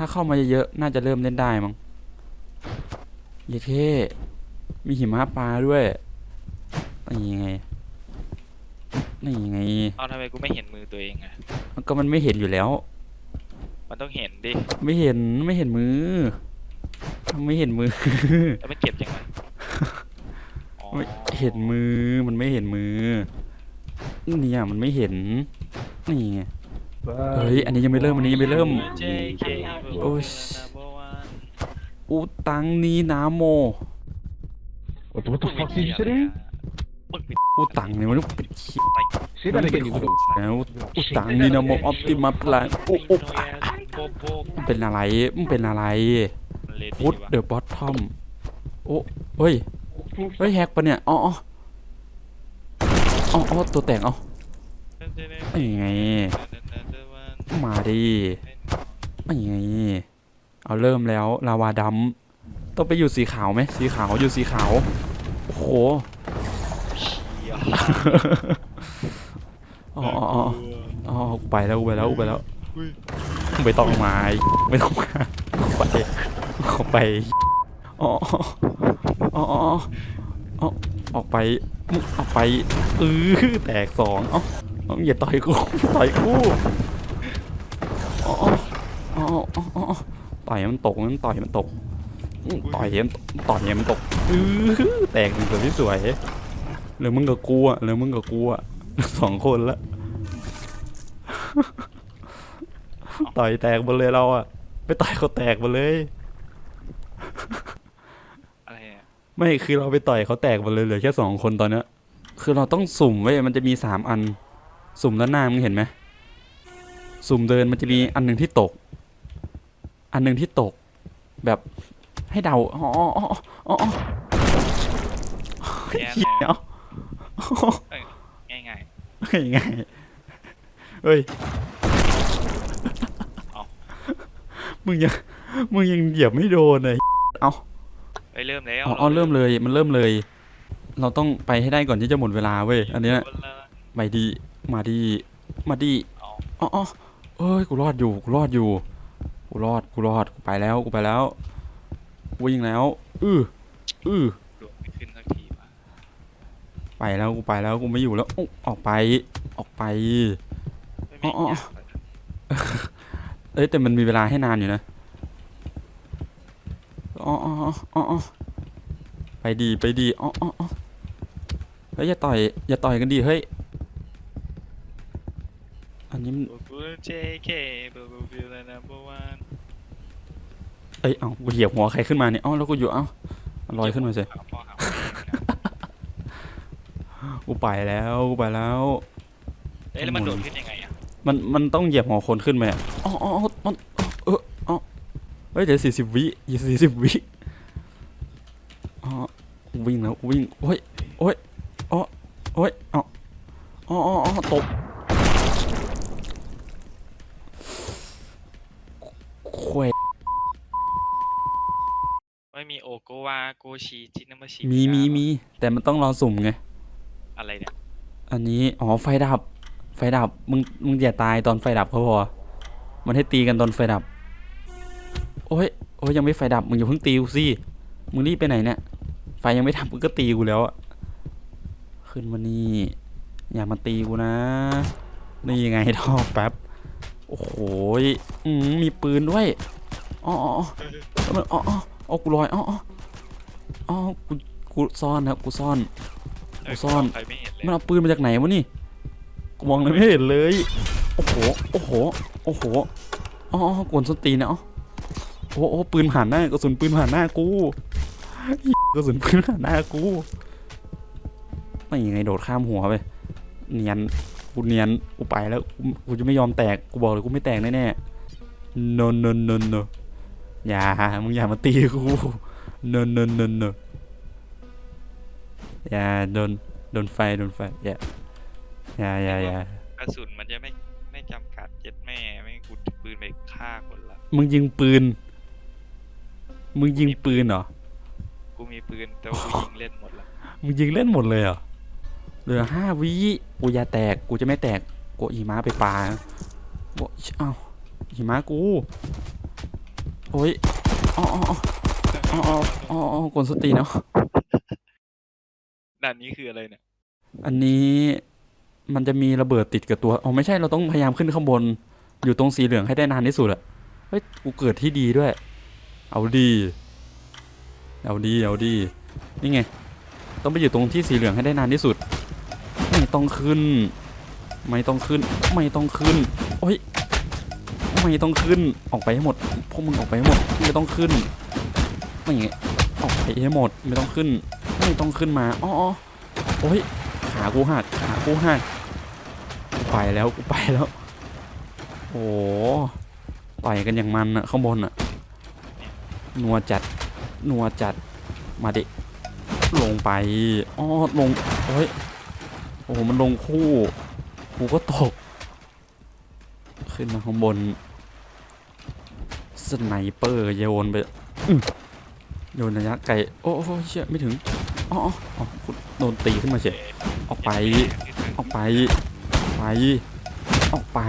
ถ้าเข้ามาเยอะๆน่าจะเริ่มเล่นได้มั้งเยเท่มีหิมะปลาด้วยนี่ไงนี่ไงเอาทำไมกูไม่เห็นมือตัวเองอะมันก็มันไม่เห็นอยู่แล้ว มันต้องเห็นดิ ไม่เห็นไม่เห็นมือ ไม่เห็นมือแล้วมันเก็บยังไงอ๋อไม่เห็นมือมันไม่เห็นมือ เนี่ยมันไม่เห็น นี่ไง เฮ้ย อันนี้ยังไม่เริ่ม อันนี้ยังไม่เริ่ม JK โอ้ย number one อุตังนีนาโม What, what the fuck did you say? มึงปิดอุตังเนี่ยมันเป็นขี้ไต Say that again, you little. แล้วอุตังนีนาโมออปติมัสลาโอ้โอ้โบโบมันเป็นอะไรมันเป็นอะไรมันเลพุทเดอะบอททอมโอ้เฮ้ย เฮ้ยแฮกปะเนี่ย อ๋ออ๋ออ๋ออ๋อตัวแต่งเอานี่ไง มาดินี่ไงเอาเริ่มแล้วลาวาดำต้องไปอยู่สีขาวไหมสีขาวอยู่สีขาว โอ้โหอ๋ออ๋ออ๋ออ๋อกูไปแล้วกูไปแล้วกูไปแล้วไม่ต้องมาไม่ต้องมาไปออกไปอ๋ออ๋ออ๋ออ๋อออกไปมึงออกไปเออแตกสองเอ้าเอาอย่าต่อยกูต่อยกู ต่อยมันตกมันต่อยมันตก ต่อยมันต่อยมันตกเออแตกหนึ่งตัวที่สวยเหลือมึงกับกูอะเหลือมึงกับกูอะสองคนละต่อยแตกหมดเลยเราอะไปต่อยเขาแตกหมดเลยอะไรเนี่ยไม่คือเราไปต่อยเขาแตกหมดเลยเหลือแค่สองคนตอนเนี้ยคือเราต้องสุ่มไว้มันจะมีสามอัน สุ่มด้านหน้ามึงเห็นไหม สุ่มเดินมันจะมีอันหนึ่งที่ตก อันหนึ่งที่ตก แบบให้เดาอ๋ออ๋ออ๋ออ๋ออ๋อแย่เหี้ยแน่เอาง่ายง่ายเฮ้ยไงเฮ้ยเอามึงยังมึงยังเหยียบไม่โดนเลยเอาๆเฮ้ยเริ่มแล้วอ๋ออ๋อเริ่มเลยมันเริ่มเลย เราต้องไปให้ได้ก่อนที่จะหมดเวลาเว้ยอันเนี้ยไปดีมาดีมาดีเอาอ๋ออ๋อ เอ้ยกูรอดอยู่กูรอดอยู่กูรอดกูรอดกูไปแล้วกูไปแล้ววิ่งแล้วอืออือดวงไม่ขึ้นสักทีวะไปแล้วกูไปแล้วกูไม่อยู่แล้วอุ๊ยออกไปออกไป ไม่มีอ๋ออ๋อยากเลยเอ้ยแต่มันมีเวลาให้นานอยู่นะอ๋ออ๋ออ๋ออ๋ออ๋อไปดีไปดีอ๋ออ๋ออ๋อเฮ้ยอย่าต่อยอย่าต่อยกันดีเฮ้ย อันนี้มัน บูบู JK บูบูบูและ number one เอ้ย เอ้ากูเหยียบหัวใครขึ้นมาเนี่ย เอ้าแล้วกูอยู่ เอ้าลอยขึ้นมาสิหพ่อหากูไปแล้วกูไปแล้ว เอ้ยแล้วมันโดดขึ้นยังไงอะมัน มันต้องเหยียบหัวคนขึ้นไปอะอ๋ออ๋ออ๋อมันเอออ๋อเฮ้ยเดี๋ยวสี่สิบวิอีกสี่สิบวิอ๋อวิ่งแล้ววิ่งโอ้ยโอ้ยอ๋อโอ้ยอ๋ออ๋ออ๋ออ๋อตก ควยไม่มีโอโกวาโกชิจินามาชิมีมีมีแต่มันต้องรอสุ่มไง อะไรเนี่ย อันนี้ อ๋อ ไฟดับ ไฟดับ มึง มึงอย่าตายตอนไฟดับเขาพอ มันให้ตีกันตอนไฟดับ โอ้ย โอ้ยยังไม่ไฟดับ มึงอย่าเพิ่งตีกูสิ มึงรีบไปไหนเนี่ย ไฟยังไม่ดับมึงก็ตีกูแล้วอะขึ้นมานี่ อย่ามาตีกูนะ นี่ยังไงท่อแป๊บ โอ้โหยอืมมีปืนด้วยอ๋ออ๋ออ๋อแล้วมันอ๋ออ๋ออ๋อกูลอยอ๋ออ๋ออ๋อกูกูซ่อนครับกูซ่อนเอ้ยซ่อนใครไม่เห็นเลยมันเอาปืนมาจากไหนวะนี่กูมองเลยไม่เห็นเลยโอ้โหโอ้โหโอ้โหอ๋ออ๋อกวนส้นตีนนะอ๋อโอ้โหปืนผ่านหน้ากระสุนปืนผ่านหน้ากูกระสุนปืนผ่านหน้ากูไม่ยังไงโดดข้ามหัวไปเนียน กูเนียนกูไปแล้วกูกูจะไม่ยอมแตกกูบอกเลยกูไม่แตกแน่ๆ no no no no อย่ามึงอย่ามาตีกู no no no no อย่าโดนโดนไฟโดนไฟอย่าอย่าอย่าอย่ากระสุนมันจะไม่ไม่จำกัดเจ็ดแม่ไม่งกูปืนไปฆ่าคนละมึงยิงปืน มึงยิงปืนเหรอกูมีปืนแต่ว่ากูยิงเล่นหมดละมึงยิงเล่นหมดเลยเหรอ เหลือห้าวิกูอย่าแตกกูจะไม่แตกกูหิมะไปปลาโอ้ยเอ้าหิมะกู โอ้ยอ๋ออ๋ออ๋ออ๋ออ๋ออกวนสตีเนาะด่านนี้คืออะไรเนี่ย อันนี้มันจะมีระเบิดติดกับตัว อ๋อไม่ใช่เราต้องพยายามขึ้นข้างบน อยู่ตรงสีเหลืองให้ได้นานที่สุดอะเฮ้ย กูเกิดที่ดีด้วย เอาดี เอาดี เอาดี นี่ไง ต้องไปอยู่ตรงที่สีเหลืองให้ได้นานที่สุด ต้องขึ้น ไม่ต้องขึ้น ไม่ต้องขึ้น โอ้ย ไม่ต้องขึ้น ออกไปให้หมด พวกมึงออกไปให้หมด ไม่ต้องขึ้น ไม่ไงออกไปให้หมด ไม่ต้องขึ้น ไม่ต้องขึ้นมา อ๋อโอ้ย ขากูหัก ขากูหักไปแล้ว กูไปแล้ว โอ้ต่อยกันอย่างมันอะข้างบนอะนัวจัด นัวจัด มาดิ ลงไป อ้อ ลง โอ้ย อ้โห มันลงคู่ กูก็ตก ขึ้นมาข้างบน สไนเปอร์โยนไปโยนระยะไกล โอ้โหเชี่ยไม่ถึง อ๋ออ๋อโดนตีขึ้นมาเฉยออกไป ออกไป ไป ออกไป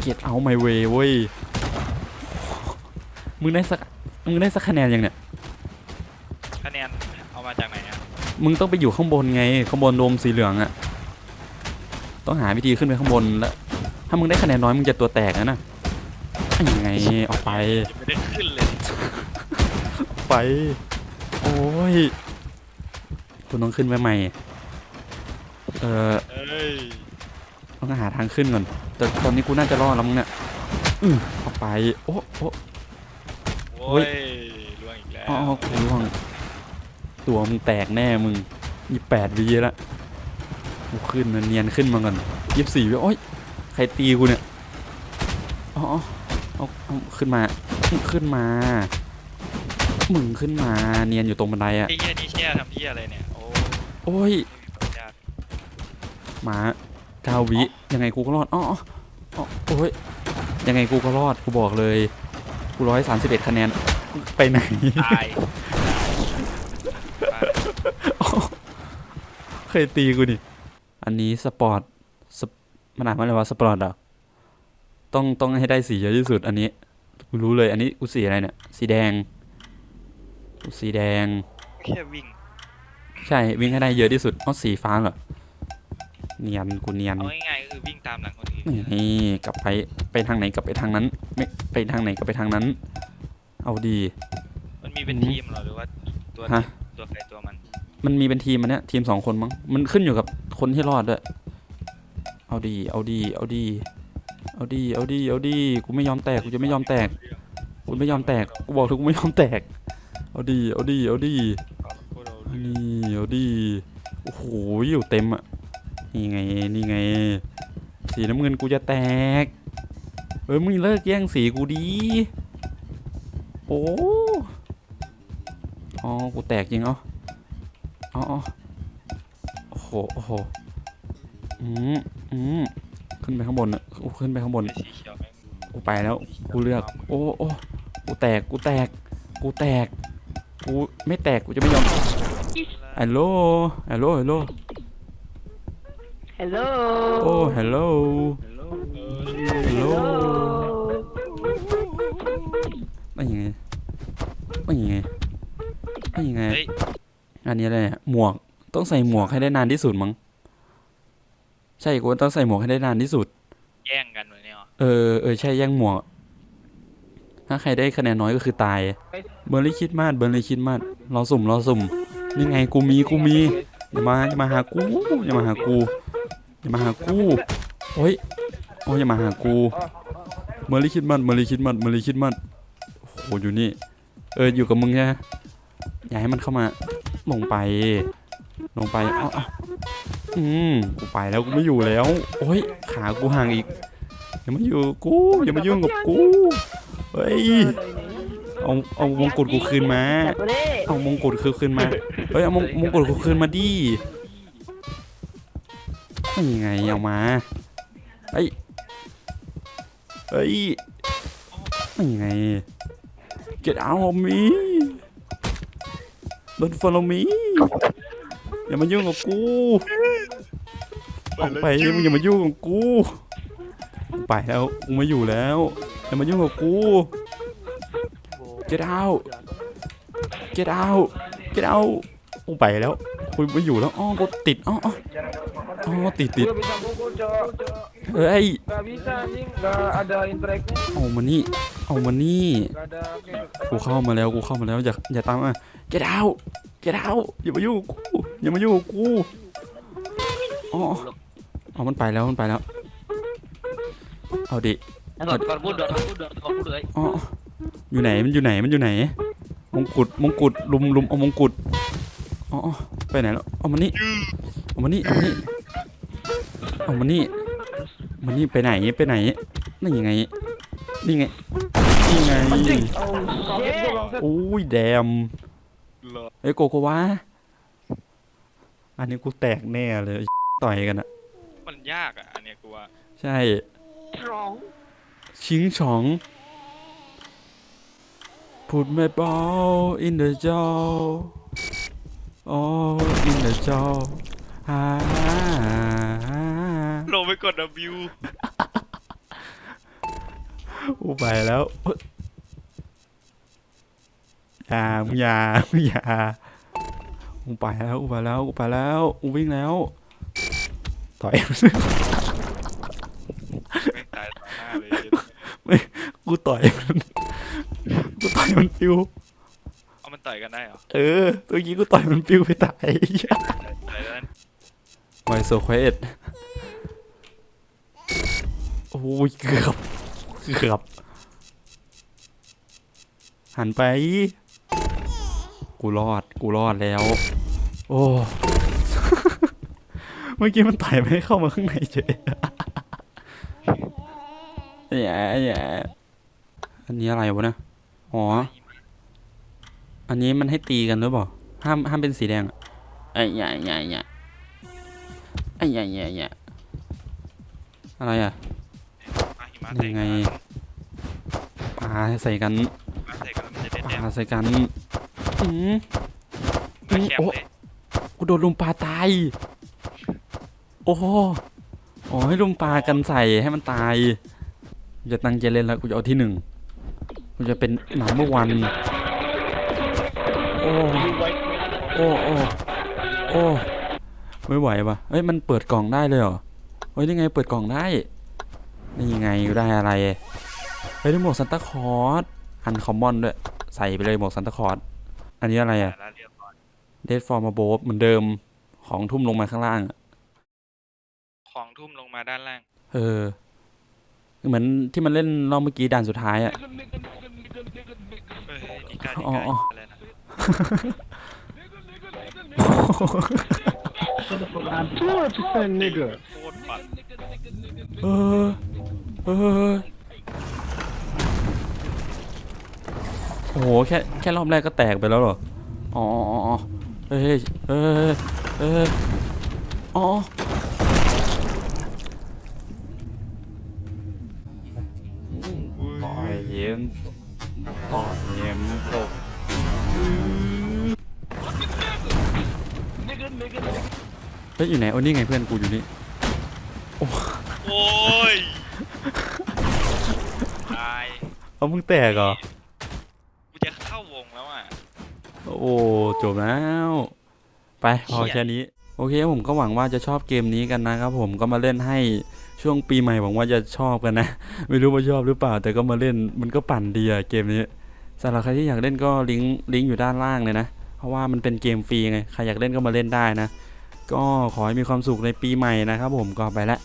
เกียดเอาไมเวเว้ย มึงได้สัก มึงได้สักคะแนนยังเนี่ย คะแนนเอามาจากไหนอะ มึงต้องไปอยู่ข้างบนไง ข้างบนโดมสีเหลืองอะต้องหาวิธีขึ้นไปข้างบนแล้ว ถ้ามึงได้คะแนนน้อยมึงจะตัวแตกนะน่ะยังไงออกไปยังไม่ได้ขึ้นเลย ไป โอ้ยกูต้องขึ้นไปใหม่ เออเอ้ยต้องหาทางขึ้นก่อน แต่ตอนนี้กูน่าจะรอดแล้วมึงเนี่ยอือออกไป โอ้โอ้โว้ยล่วงอีกแล้วอ๋อกูร่วง ตัวมึงแตกแน่มึงยี่แปดวีละกูขึ้นนะเนียนขึ้นมาก่อนยี่สี่วิโอ้ยใครตีกูเนี่ยอ๋อเอาเอาขึ้นมาขึ้นมามึงขึ้นมาเนียนอยู่ตรงบันไดอะไอ้เหี้ยนี่เชี่ยทำเหี้ยอะไรเนี่ยโอ้โอ้ยไม่มีปัญญาหมาเก้าวิยังไงกูก็รอดอ๋ออ๋ออ๋อโอ้ยยังไงกูก็รอดกูบอกเลยกูร้อยสามสิบเอ็ดคะแนนไปไหนตายตาย เคยตีกูดิอันนี้สปอร์ตสปมันอ่านว่าอะไรวะสปอร์ตเหรอต้องต้องให้ได้สีเยอะที่สุด อันนี้กูรู้เลย อันนี้กูสีอะไรเนี่ย สีแดงกูสีแดงแค่วิ่ง ใช่วิ่งให้ได้เยอะที่สุดเอาสีฟ้าเหรอเนียนกูเนียนเอาง่ายๆก็คือวิ่งตามหลังคนอื่นนี่กลับไปไปทางไหนกลับไปทางนั้น ไม่ไปทางไหนกลับไปทางนั้น เอาดี มันมีเป็นอืมทีมเหรอหรือว่าตัวฮะตัวใครตัว มันมีเป็นทีมมันเนี้ยทีมสองคนมั้งมันขึ้นอยู่กับคนที่รอดด้วยเอาดีเอาดีเอาดีเอาดีเอาดีเอาดีกูไม่ยอมแตกกูจะไม่ยอมแตกกูไม่ยอมแตกกูบอกถึงกูไม่ยอมแตกเอาดีเอาดีเอาดีนี่เอาดีโอ้โหอยู่เต็มอะนี่ไงนี่ไง สีน้ำเงินกูจะแตกเฮ้ยมึงเลิกแย่งสีกูดีโอ้อ๋อกูแตกจริงเหรอ ออ๋อโอ้โห โอ้โห อืมอืมขึ้นไปข้างบนอะโอ้ขึ้นไปข้างบนไอ้สีเขียวแม่งกูไปแล้ว กูเลือก โอ้โอ้กูแตก กูแตก กูแตก กูไม่แตก กูจะไม่ยอมฮัลโหลฮัลโหลฮัลโหล Hello. โอ้ฮัลโหลฮัลโหล ไม่ยังไงไม่ยังไงไม่ยังไง เฮ้ย อันนี้อะไรเนี่ยหมวกต้องใส่หมวกให้ได้นานที่สุดมั้งใช่กูว่าต้องใส่หมวกให้ได้นานที่สุด แย่งกันเลยเนี่ยเหรอเออเออใช่แย่งหมวก ถ้าใครได้คะแนนน้อยก็คือตาย เบอร์รี่คิดมากเบอร์รี่คิดมากรอสุ่มรอสุ่มนี่ไงกูมีกูมีอย่ามาอย่ามาหากูอย่ามาหากูอย่ามาหากูโอ้ยโอ้ยอย่ามาหากูเมอร์รี่คิดมันเมอร์รี่คิดมันเมอร์รี่คิดมันโอ้โหอยู่นี่ เอออยู่กับมึงใช่ไหมอย่าให้มันเข้ามา ลงไป ลงไปเอ้าเอาอืมกูไปแล้วกูไม่อยู่แล้ว โอ้ยขากูห่างอีกอย่ามาอยู่กับกูอย่ามายุ่งกับกูเฮ้ยเอาเอามงกุฎกูคืนมาเอามงกุฎคือคืนมาเฮ้ยเอามงมงกุฎกูคืนมาดิไม่ยังไงเอามาเฮ้ยเฮ้ยไม่ยังไง get out of me don't follow me อย่ามายุ่งกับกูออกไปมึงอย่ามายุ่งกับกู ไปแล้วกูไม่อยู่แล้วอย่ามายุ่งกับกู get out get out get out โอ้ไปแล้วคุยไม่อยู่แล้วอ๋อกดติดอ๋ออ๋อติดติด Gue bisa pukul cok เฮ้ย Gak bisa anjing Gak ada interact-nya เอามานี่ เอามานี่ Gak ada kayak กูเข้ามาแล้วกูเข้ามาแล้วอย่าอย่าตามมา get out get out อย่ามายุ่งกับกูอย่ามายุ่งกับกูอ๋อเอามันไปแล้วมันไปแล้ว เอาดิ Tukar tukar mundur, tukar mundur, tukar mundur. eh. อ๋ออยู่ไหนมันอยู่ไหนมันอยู่ไหน มงกุฎมงกุฎลุมลุมเอามงกุฎอ๋ออ๋อไปไหนแล้วเอามานี่เอามานี่เอามานี่เอามานี่ มานี่ไปไหนไปไหนนี่ยังไงนี่ไงนี่ไง Anjing Oh kaget gue bangsat โอ้ยแดมเหรอเอ้ยโกโกวาอันนี้กูแตกแน่เลยต่อยกันอะมันยากอะอันเนี้ยกูว่าใช่ชิงฉอง Put my ball in the jar Oh in the jar ฮ่า ลงไปกด W อูไปแล้วเอ้ยอย่ามึงอย่ามึงอย่าอูไปแล้วอูไปแล้วอูไปแล้วอูวิ่งแล้วถอยไม่งตายต่อหน้าเลยกูต่อยมันกูต่อยมันปิว เอามันต่อยกันได้เหรอเออตัวกี้กูต่อยมันปิวไปตาย ต่อยแล้วนั่นไวโซควเอ็ด โอ้ยเกือบเกือบ หันไป กูรอด กูรอดแล้ว โอ้ เมื่อกี้มันต่อยไม่ให้เข้ามาข้างในเฉยแย่แย่อันนี้อะไรวะเนี่ย อ๋อ อันนี้มันให้ตีกันหรือเปล่า ห้ามห้ามเป็นสีแดงอะไอ้ใหญ่ใหญ่ใหญ่ไอ้ใหญ่ใหญ่ใหญ่อะไรอะมาหิมะ ยังไงกันปลาใส่กันมาใส่กันแล้วมันจะได้ปแต้มลาใส่กันอืมมาแคมโอ้เลยกูโดนลุมปลาตาย โอ้โหอ๋อให้ลุมปลากันใส่ให้มันตายกูจะตั้งใจเล่นแล้วกูจะเอาที่หนึ่งกูจะเป็นหนังเมื่อวัน โอ้ โอ้โอ้โอ้ไม่ไหวปะเอ้ยมันเปิดกล่องได้เลยเหรอเฮ้ยนี่ไงเปิดกล่องได้ นี่ยังไงได้อะไร เฮ้ยได้หมวกซันตาคลอสอันคอมมอนด้วย ใส่ไปเลยหมวกซันตาคลอสอันนี้อะไรอะแล้วเรียบร้อยเดดฟอร์มาโบเหมือนเดิมของทุ่มลงมาข้างล่างอะของทุ่มลงมาด้านล่าง เออ เหมือนที่มันเล่นรอบเมื่อกี้ด่านสุดท้ายอะเฮ้ยดีกาดีอ๋อกาอ๋ออะไรนะ What the nigga? โคตรปั่น เออเออโอ้โหแค่แค่รอบแรกก็แตกไปแล้วเหรอ อ๋ออ๋อเฮ้ยเฮ้ยเฮ้ยอ๋อต่อยเย็นต่อยเย็นตกเฮ้ยอยู่ไหนโอ้นี่ไงเพื่อนกูอยู่นี่ อ้ย ตายเอามึงแตกเหรอ กูจะเข้าวงแล้วอะ โอ้จบแล้ว ไปพอแค่นี้ โอเคผมก็หวังว่าจะชอบเกมนี้กันนะครับผมก็มาเล่นให้ช่วงปีใหม่หวังว่าจะชอบกันนะ ไม่รู้ว่าชอบหรือเปล่า แต่ก็มาเล่นมันก็ปั่นดีอะเกมนี้สำหรับใครที่อยากเล่นก็ลิงก์ลิงก์อยู่ด้านล่างเลยนะ เพราะว่ามันเป็นเกมฟรีไงใครอยากเล่นก็มาเล่นได้นะ ก็ขอให้มีความสุขในปีใหม่นะครับผมก็ไปละ